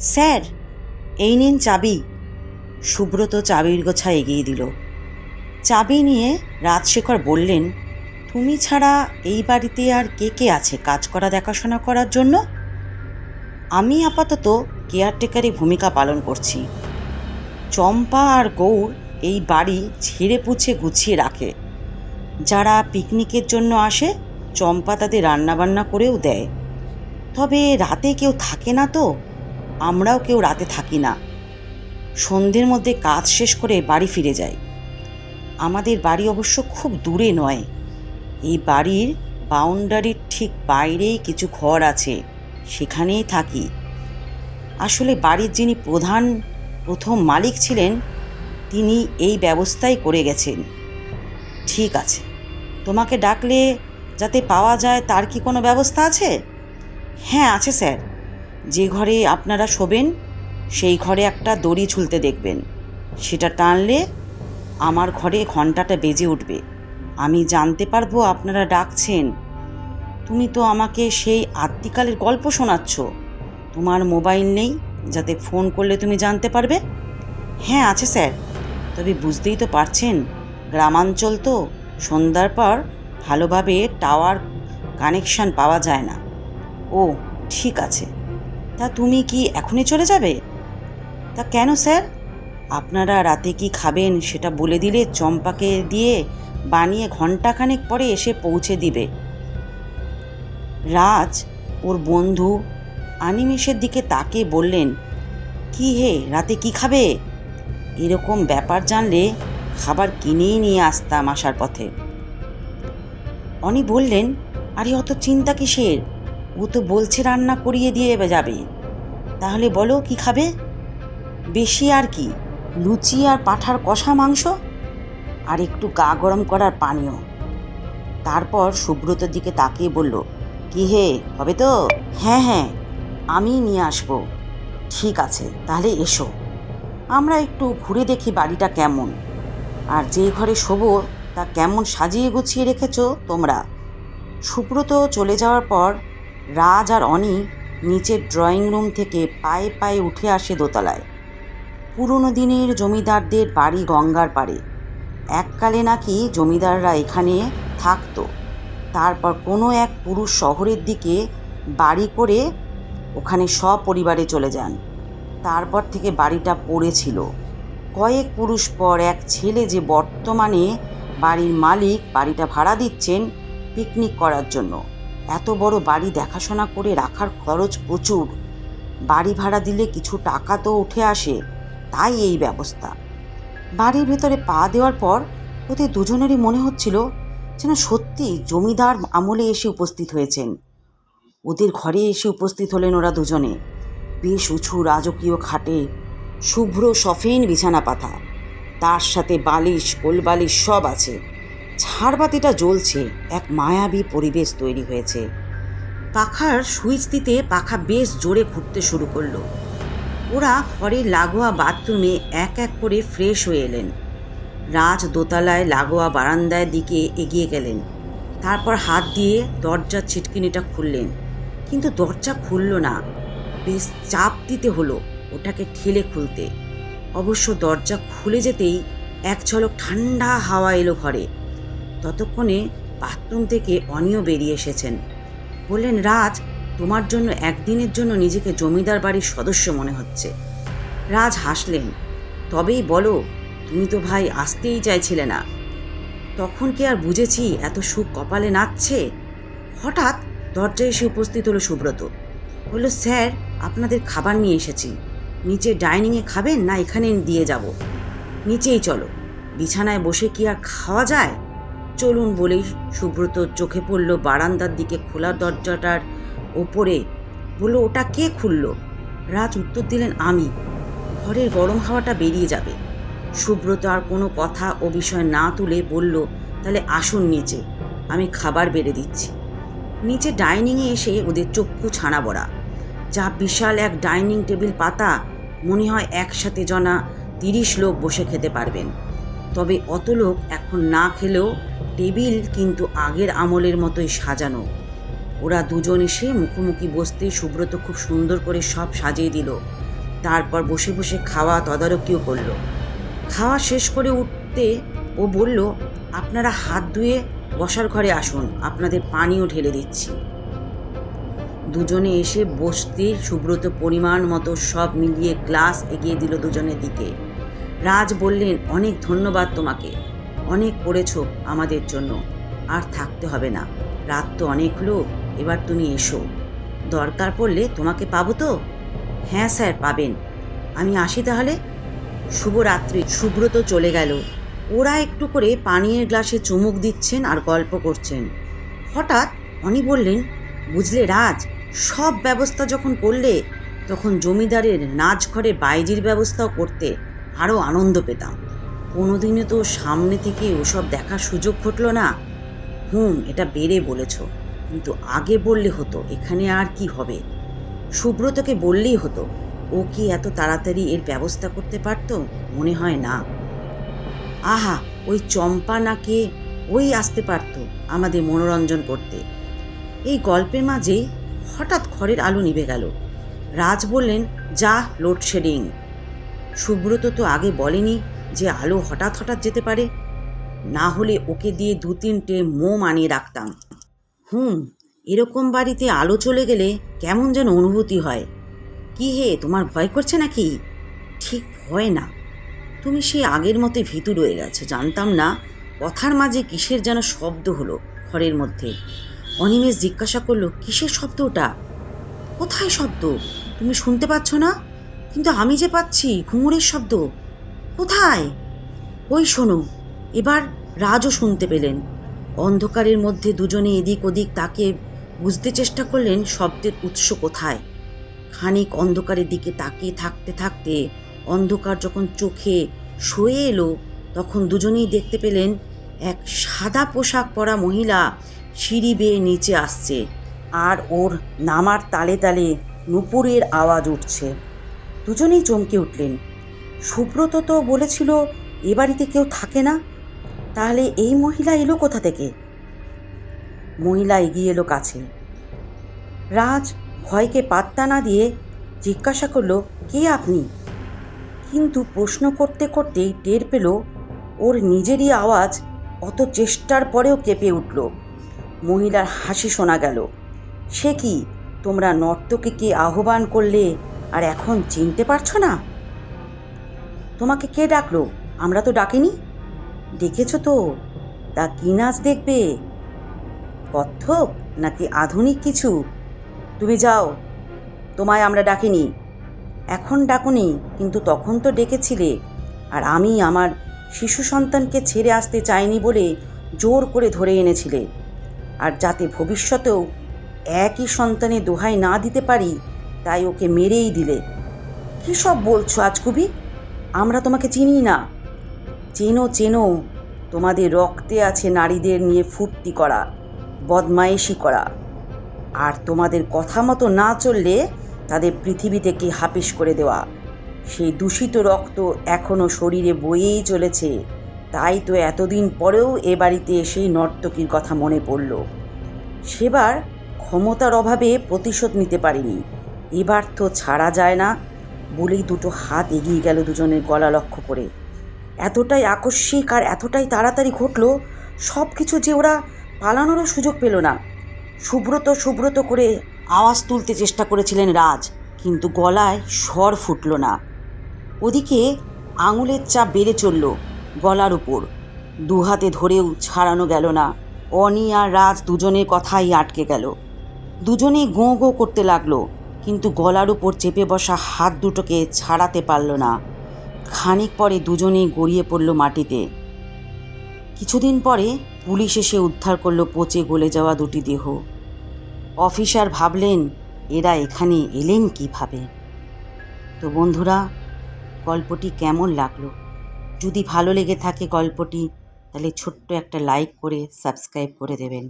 Sir, এই নিন চাবি। সুব্রত চাবির গোছা এগিয়ে দিল। চাবি নিয়ে রাজশেখর বললেন, তুমি ছাড়া এই বাড়িতে আর কে কে আছে কাজ করা, দেখাশোনা করার জন্য? আমি আপাতত কেয়ারটেকারি ভূমিকা পালন করছি। চম্পা আর গৌর এই বাড়ি ঝেড়ে পুছে গুছিয়ে রাখে। যারা পিকনিকের জন্য আসে, চম্পা তাদের রান্নাবান্না করেও দেয়। তবে রাতে কেউ থাকে না তো? আমরাও কেউ রাতে থাকি না। সন্ধ্যের মধ্যে কাজ শেষ করে বাড়ি ফিরে যাই। আমাদের বাড়ি অবশ্য খুব দূরে নয়। এই বাড়ির বাউন্ডারির ঠিক বাইরেই কিছু ঘর আছে, সেখানেই থাকি। আসলে বাড়ির যিনি প্রধান, প্রথম মালিক ছিলেন, তিনি এই ব্যবস্থাই করে গেছেন। ঠিক আছে, তোমাকে ডাকলে যাতে পাওয়া যায় তার কি কোনো ব্যবস্থা আছে? হ্যাঁ আছে স্যার। যে ঘরে আপনারা শোবেন, সেই ঘরে একটা দড়ি ঝুলতে দেখবেন। সেটা টানলে আমার ঘরে ঘন্টাটা বেজে উঠবে। আমি জানতে পারব আপনারা ডাকছেন। তুমি তো আমাকে সেই আদ্যিকালের গল্প শোনাচ্ছ। তোমার মোবাইল নেই, যাতে ফোন করলে তুমি জানতে পারবে? হ্যাঁ আছে স্যার। তবে বুঝতেই তো পারছেন, গ্রামাঞ্চল তো সন্ধ্যার পর ভালোভাবে টাওয়ার কানেকশান পাওয়া যায় না। ও, ঠিক আছে। তা তুমি কি এখনই চলে যাবে? তা কেন, স্যার? আপনারা রাতে কি খাবেন সেটা বলে দিলে চম্পাকে দিয়ে বানিয়ে ঘন্টাখানেক পরে এসে পৌঁছে দিবে। রাজ, ওর বন্ধু আনিমেষের দিকে তাকে বললেন, কি হে, রাতে কি খাবে? এরকম ব্যাপার জানলে খাবার কিনেই নিয়ে আসতাম আসার পথে। অনি বললেন, আরে, অত চিন্তা কিসের? ও তো বলছে রান্না করিয়ে দিয়ে যাবে। তাহলে বলো কি খাবে? বেশি আর কি, লুচি আর পাঠার কষা মাংস আর একটু গা গরম করার পানীয়। তারপর সুব্রতর দিকে তাকিয়ে বলল, কি হে, হবে তো? হ্যাঁ হ্যাঁ আমি নিয়ে আসব। ঠিক আছে, তাহলে এসো। আমরা একটু ঘুরে দেখি বাড়িটা কেমন। আর যে ঘরে শোবো, তা কেমন সাজিয়ে গুছিয়ে রেখেছো তোমরা? সুব্রত চলে যাওয়ার পর রাজ আর অনি নিচের ড্রয়িং রুম থেকে পায়ে পায়ে উঠে আসে দোতলায়। পুরনো দিনের জমিদারদের বাড়ি গঙ্গার পাড়ে। এককালে নাকি জমিদাররা এখানে থাকতো। তারপর কোনো এক পুরুষ শহরের দিকে বাড়ি করে ওখানে সপরিবারে চলে যান। তারপর থেকে বাড়িটা পড়েছিল। কয়েক পুরুষ পর এক ছেলে যে বর্তমানে বাড়ির মালিক বাড়িটা ভাড়া দিচ্ছেন পিকনিক করার জন্য। এত বড় বাড়ি দেখাশোনা করে রাখার খরচ প্রচুর। বাড়ি ভাড়া দিলে কিছু টাকা তো উঠে আসে, তাই এই ব্যবস্থা। বাড়ির ভেতরে পা দেওয়ার পর ওদের দুজনেরই মনে হচ্ছিল যেন সত্যি জমিদার আমলে এসে উপস্থিত হয়েছেন। ওদের ঘরে এসে উপস্থিত হলেন ওরা দুজনে। বেশ উঁচু রাজকীয় খাটে, শুভ্র সফেন বিছানা পাতা তার সাথে বালিশ, কোলবালিশ সব আছে। ঝাড়বাতিটা জ্বলছে, এক মায়াবী পরিবেশ তৈরি হয়েছে। পাখার সুইচ দিতে পাখা বেশ জোরে ঘুরতে শুরু করল। ওরা ঘরের লাগোয়া বাথরুমে এক এক করে ফ্রেশ হয়ে এলেন। রাজ দোতলায় লাগোয়া বারান্দায় দিকে এগিয়ে গেলেন। তারপর হাত দিয়ে দরজার ছিটকিনিটা খুললেন। কিন্তু দরজা খুলল না। বেশ চাপ দিতে হলো ওটাকে ঠেলে খুলতে। অবশ্য দরজা খুলে যেতেই এক ঝলক ঠান্ডা হাওয়া এলো ঘরে। ততক্ষণে বাথরুম থেকে অনিও বেরিয়ে এসেছেন। বললেন, রাজ, তোমার জন্য একদিনের জন্য নিজেকে জমিদার বাড়ির সদস্য মনে হচ্ছে। রাজ হাসলেন, তবেই বলো, তুমি তো ভাই আসতেই চাইছিলে না। তখন কি আর বুঝেছি এত সুখ কপালে নাচছে? হঠাৎ দরজায় এসে উপস্থিত হলো সুব্রত। বলল, স্যার, আপনাদের খাবার নিয়ে এসেছি। নিচে ডাইনিংয়ে খাবেন না এখানে দিয়ে যাব। নিচেই চলো। বিছানায় বসে কি আর খাওয়া যায়? চলুন বলেই সুব্রত চোখে পড়ল বারান্দার দিকে খোলা দরজাটার ওপরে। বলল, ওটা কে খুলল? রাজ উত্তর দিলেন, আমি। ঘরের গরম হাওয়াটা বেরিয়ে যাবে। সুব্রত আর কোনো কথা ও বিষয় না তুলে বলল, তাহলে আসুন নিচে। আমি খাবার বেড়ে দিচ্ছি। নিচে ডাইনিংয়ে এসে ওদের চক্ষু ছানা বড়া যা বিশাল এক ডাইনিং টেবিল পাতা, মনে হয় একসাথে জনা তিরিশ লোক বসে খেতে পারবেন। তবে অত লোক এখন না খেলেও টেবিল কিন্তু আগের আমলের মতোই সাজানো। ওরা দুজন এসে মুখোমুখি বসতে সুব্রত খুব সুন্দর করে সব সাজিয়ে দিল। তারপর বসে বসে খাওয়া তদারকিও করল। খাওয়া শেষ করে উঠতে ও বলল, আপনারা হাত ধুয়ে বসার ঘরে আসুন, আপনাদের পানিও ঢেলে দিচ্ছি। দুজনে এসে বসতে সুব্রত পরিমাণ মতো সব মিলিয়ে গ্লাস এগিয়ে দিল দুজনের দিকে। রাজ বললেন, অনেক ধন্যবাদ তোমাকে। অনেক করেছ আমাদের জন্য। আর থাকতে হবে না। রাত তো অনেক হলো, এবার তুমি এসো। দরকার পড়লে তোমাকে পাবো তো? হ্যাঁ স্যার, পাবেন। আমি আসি তাহলে? শুভরাত্রি, সুব্রত চলে গেল। ওরা একটু করে পানীয়ের গ্লাসে চুমুক দিচ্ছেন আর গল্প করছেন। হঠাৎ অনি বললেন, বুঝলে রাজ, সব ব্যবস্থা যখন করলে, তখন জমিদারের নাচ ঘরে বাইজির ব্যবস্থাও করতে আরও আনন্দ পেতাম। কোনোদিনও তো সামনে থেকে ওসব দেখার সুযোগ ঘটলো না। হুম, এটা বেড়ে বলেছ। কিন্তু আগে বললে হতো, এখানে আর কি হবে? সুব্রতকে বললেই হতো, ও কি এত তাড়াতাড়ি এর ব্যবস্থা করতে পারতো? মনে হয় না। আহা, ওই চম্পা নাকে? ওই আসতে পারতো আমাদের মনোরঞ্জন করতে। এই গল্পের মাঝেই হঠাৎ ঘরের আলো নিভে গেল। রাজ বললেন, যা লোডশেডিং সুব্রত তো আগে বলেনি যে আলো হঠাৎ হঠাৎ যেতে পারে, না হলে ওকে দিয়ে দু তিনটে মোম আনিয়ে রাখতাম। হুম, এরকম বাড়িতে আলো চলে গেলে কেমন যেন অনুভূতি হয়। কি হে, তোমার ভয় করছে নাকি? ঠিক ভয় না। তুমি সেই আগের মতো ভীতু রয়ে গেছো, জানতাম না কথার মাঝে কিসের যেন শব্দ হলো ঘরের মধ্যে। অনিমেষ জিজ্ঞাসা করল, কিসের শব্দ ওটা? কোথায় শব্দ? তুমি শুনতে পাচ্ছ না? কিন্তু আমি যে পাচ্ছি, ঘুঙুরের শব্দ। কোথায়? ওই শোনো, এবার রাজও শুনতে পেলেন। অন্ধকারের মধ্যে দুজনে এদিক ওদিক তাকে বুঝতে চেষ্টা করলেন শব্দের উৎস কোথায়। খানিক অন্ধকারের দিকে তাকিয়ে থাকতে থাকতে অন্ধকার যখন চোখে সয়ে এলো, তখন দুজনেই দেখতে পেলেন এক সাদা পোশাক পরা মহিলা সিঁড়ি বেয়ে নিচে আসছে আর ওর নামার তালে তালে নুপুরের আওয়াজ উঠছে। দুজনেই চমকে উঠলেন। সুব্রত তো বলেছিল, এ বাড়িতে কেউ থাকে না। তাহলে এই মহিলা এলো কোথা থেকে? মহিলা এগিয়ে এলো কাছে। রাজ ভয়কে পাত্তা না দিয়ে জিজ্ঞাসা করল, কে আপনি? কিন্তু প্রশ্ন করতে করতেই টের পেল, ওর নিজেরই আওয়াজ অত চেষ্টার পরেও কেঁপে উঠল। মহিলার হাসি শোনা গেল, সে কি, তোমরা নর্তকীকে আহ্বান করলে আর এখন চিনতে পারছ না? তোমাকে কে ডাকলো? আমরা তো ডাকিনি। ডেকেছ তো, তা কি নাচ দেখবে? কত্থক নাকি আধুনিক কিছু? তুমি যাও, তোমায় আমরা ডাকিনি। এখন ডাকুনি, কিন্তু তখন তো ডেকেছিলে, আর আমি আমার শিশু সন্তানকে ছেড়ে আসতে চাইনি বলে জোর করে ধরে এনেছিলে। আর যাতে ভবিষ্যতেও একই সন্তানের দোহাই না দিতে পারি, তাই ওকে মেরেই দিলে। কী সব বলছো আজকুবি? আমরা তোমাকে চিনি না। চেনো চেনো, তোমাদের রক্তে আছে নারীদের নিয়ে ফুর্তি করা, বদমায়েশি করা। আর তোমাদের কথা মতো না চললে তাদের পৃথিবী থেকে হাপিস করে দেওয়া? সেই দূষিত রক্ত এখনও শরীরে বয়েই চলেছে। তাই তো এতদিন পরেও এ বাড়িতে এসেই নর্তকীর কথা মনে পড়ল। সেবার ক্ষমতার অভাবে প্রতিশোধ নিতে পারিনি। এবার তো ছাড়া যায় না। বলেই দুটো হাত এগিয়ে গেল দুজনের গলা লক্ষ্য করে। এতটাই আকস্মিক আর এতটাই তাড়াতাড়ি ঘটলো সব কিছু যে ওরা পালানোরও সুযোগ পেল না। সুব্রত সুব্রত করে আওয়াজ তুলতে চেষ্টা করেছিলেন রাজ, কিন্তু গলায় স্বর ফুটল না। ওদিকে আঙুলের চাপ বেড়ে চলল গলার উপর। দুহাতে ধরেও ছাড়ানো গেল না। অনি আর রাজ দুজনের কথাই আটকে গেল। দুজনেই গোঁ গোঁ করতে লাগল। কিন্তু গলার উপর চেপে বসা হাত দুটোকে ছাড়াতে পারল না। খানিক পরে দুজনেই গড়িয়ে পড়ল মাটিতে। কিছুদিন পরে পুলিশ এসে উদ্ধার করল পচে গলে যাওয়া দুটি দেহ। অফিসার ভাবলেন, এরা এখানে এলেন কীভাবে? তো বন্ধুরা, গল্পটি কেমন লাগল? যদি ভালো লেগে থাকে গল্পটি, তাহলে ছোট্ট একটা লাইক করে সাবস্ক্রাইব করে দেবেন।